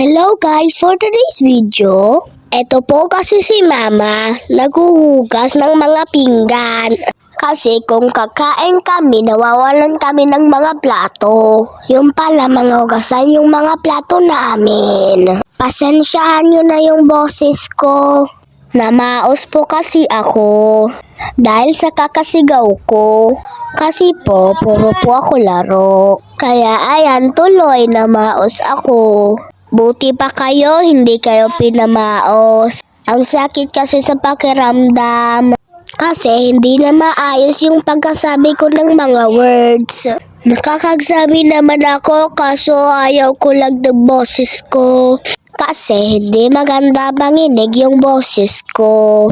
Hello guys, for today's video, eto po kasi si mama naghuhugas ng mga pinggan. Kasi kung kakain kami, nawawalan kami ng mga plato. Yung pala mga hugasan yung mga plato namin. Pasensyahan nyo na yung boses ko. Namaos po kasi ako. Dahil sa kakasigaw ko. Kasi po, puro po ako laro. Kaya ayan, tuloy na maos ako. Buti pa kayo, hindi kayo pinamaos. Ang sakit kasi sa pakiramdam. Kasi hindi na maayos yung pagkasabi ko ng mga words. Nakakagsabi naman ako kaso ayaw ko lang ng boses ko. Kasi hindi maganda banginig yung boses ko.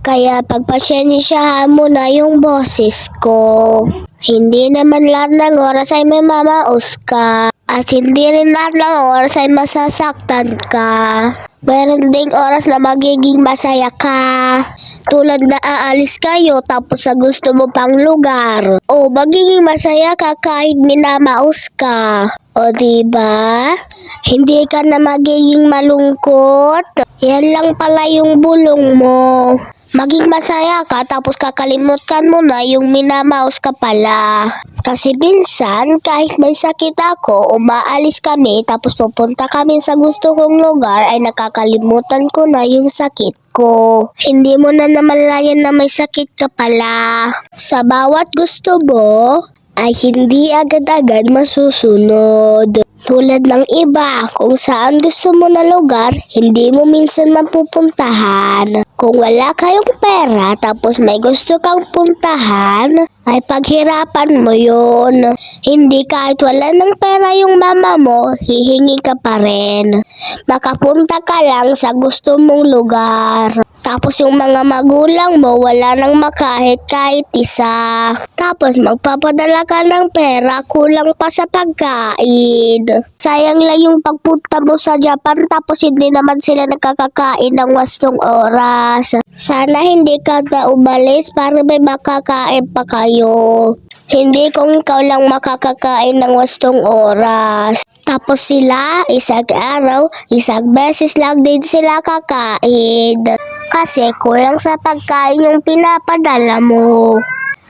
Kaya pagpasensyahan mo na yung boses ko. Hindi naman lahat ng oras ay may mamaos ka. At hindi rin lahat ng oras ay masasaktan ka. Meron ding oras na magiging masaya ka. Tulad na aalis kayo tapos sa gusto mo pang lugar. O magiging masaya ka kahit minamaos ka. O diba? Hindi ka na magiging malungkot. Yan lang pala yung bulong mo. Maging masaya ka tapos kakalimutan mo na yung minamaos ka pala. Kasi minsan, kahit may sakit ako, umaalis kami tapos pupunta kami sa gusto kong lugar ay nakakalimutan ko na yung sakit ko. Hindi mo na namalayan na may sakit ka pala. Sa bawat gusto mo, ay hindi agad-agad masusunod. Tulad ng iba, kung saan gusto mo na lugar, hindi mo minsan mapupuntahan. Kung wala kayong pera tapos may gusto kang puntahan, ay paghirapan mo yun. Hindi kahit wala ng pera yung mama mo, hihingi ka pa rin. Makapunta ka lang sa gusto mong lugar. Tapos yung mga magulang mo wala nang makahit kahit isa. Tapos magpapadala ka ng pera kulang pa sa pagkain. Sayang lang yung pagpunta mo sa Japan tapos hindi naman sila nakakakain ng wastong oras. Sana hindi ka na umalis para may makakain pa kayo. Hindi kung ikaw lang makakakain ng wastong oras. Tapos sila, isang araw, isang beses lang din sila kakain. Kasi kulang sa pagkain yung pinapadala mo.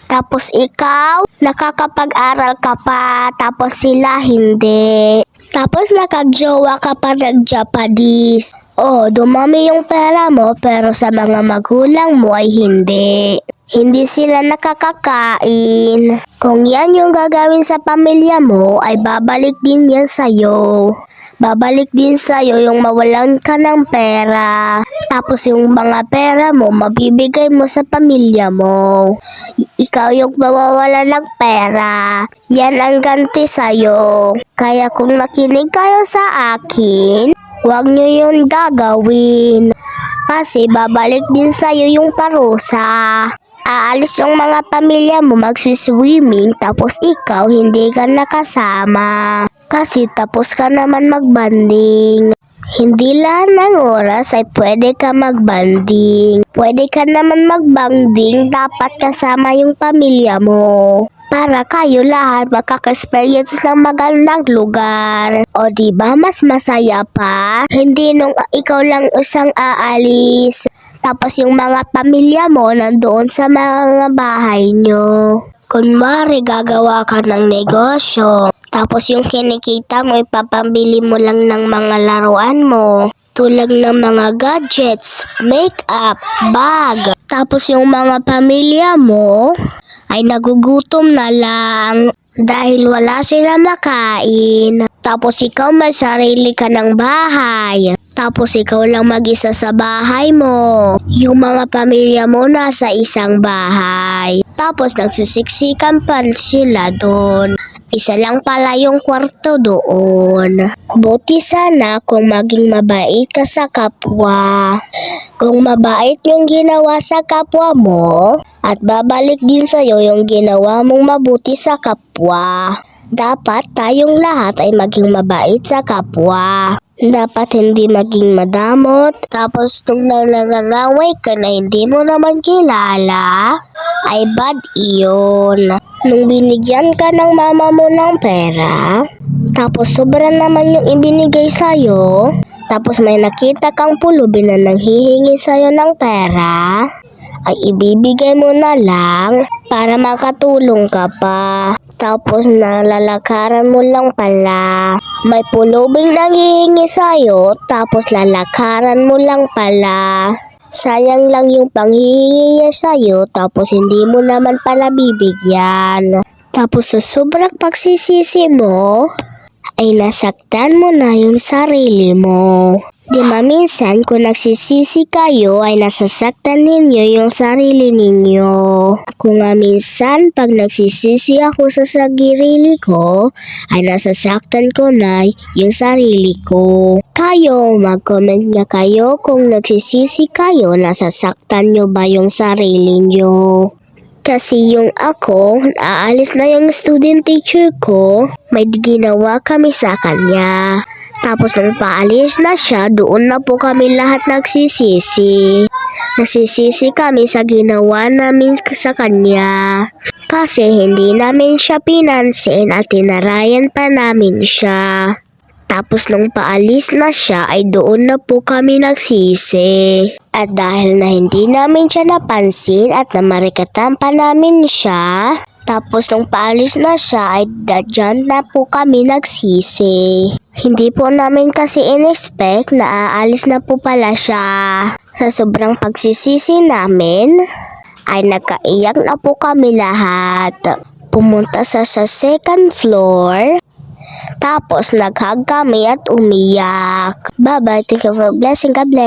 Tapos ikaw, nakakapag-aral ka pa, tapos sila hindi. Tapos nakagjowa ka pa ng Japanese. Oh, dumami yung pera mo pero sa mga magulang mo ay hindi. Hindi sila nakakakain. Kung yan yung gagawin sa pamilya mo, ay babalik din yan sa'yo. Babalik din sa'yo yung mawalan ka ng pera. Tapos yung mga pera mo, mabibigay mo sa pamilya mo. Ikaw yung mawawala ng pera. Yan ang ganti sa'yo. Kaya kung nakinig kayo sa akin, huwag nyo yun gagawin. Kasi babalik din sa'yo yung parusa. Aalis yung mga pamilya mo magsiswimming tapos ikaw hindi ka nakasama. Kasi tapos ka naman magbanding. Hindi lahat ng oras ay pwede ka magbanding. Pwede ka naman magbanding dapat kasama yung pamilya mo. Para kayo lahat makaka-experience ng magandang lugar. O di ba mas masaya pa? Hindi nung ikaw lang isang aalis. Tapos yung mga pamilya mo nandoon sa mga bahay nyo. Kunwari gagawa ka ng negosyo. Tapos yung kinikita mo ipapambili mo lang ng mga laruan mo. Tulad ng mga gadgets, makeup, bag. Tapos yung mga pamilya mo ay nagugutom na lang dahil wala sila makain. Tapos ikaw may sarili ka ng bahay. Tapos ikaw lang mag-isa sa bahay mo. Yung mga pamilya mo nasa isang bahay. Tapos nagsisiksikan pa sila doon. Isa lang pala yung kwarto doon. Buti sana kung maging mabait ka sa kapwa. Kung mabait yung ginawa sa kapwa mo, at babalik din sa'yo yung ginawa mong mabuti sa kapwa. Dapat tayong lahat ay maging mabait sa kapwa. Dapat hindi maging madamot. Tapos nung nanangangaway ka na hindi mo naman kilala, ay bad iyon. Nung binigyan ka ng mama mo ng pera, tapos sobra naman yung ibinigay sa'yo, tapos may nakita kang pulubi na nanghihingi sa'yo ng pera, ay ibibigay mo na lang para makatulong ka pa. Tapos nalalakaran mo lang pala. May pulubing nanghihingi sa'yo, tapos lalakaran mo lang pala. Sayang lang yung panghihingi niya sa'yo, tapos hindi mo naman pala bibigyan. Tapos sa sobrang pagsisisi mo, ay nasaktan mo na yung sarili mo. Di ba minsan kung nagsisisi kayo ay nasasaktan ninyo yung sarili ninyo. Ako nga minsan pag nagsisisi ako sa sarili ko ay nasasaktan ko na yung sarili ko. Kayo, mag-comment nga kayo kung nagsisisi kayo, nasasaktan nyo ba yung sarili nyo. Kasi yung ako, aalis na yung student teacher ko, may ginawa kami sa kanya. Tapos nung paalis na siya, doon na po kami lahat nagsisisi. Nagsisisi kami sa ginawa namin sa kanya. Kasi hindi namin siya pinansin at tinarayan pa namin siya. Tapos nung paalis na siya ay doon na po kami nagsisi. At dahil na hindi namin siya napansin at namarikatan pa namin siya, tapos nung paalis na siya ay dadyan na po kami nagsisi. Hindi po namin kasi in-expect na aalis na po pala siya. Sa sobrang pagsisisi namin, ay nagkaiyak na po kami lahat. Pumunta sa sa second floor, tapos naghag kami at umiyak. Bye-bye. Thank you for blessing. God bless.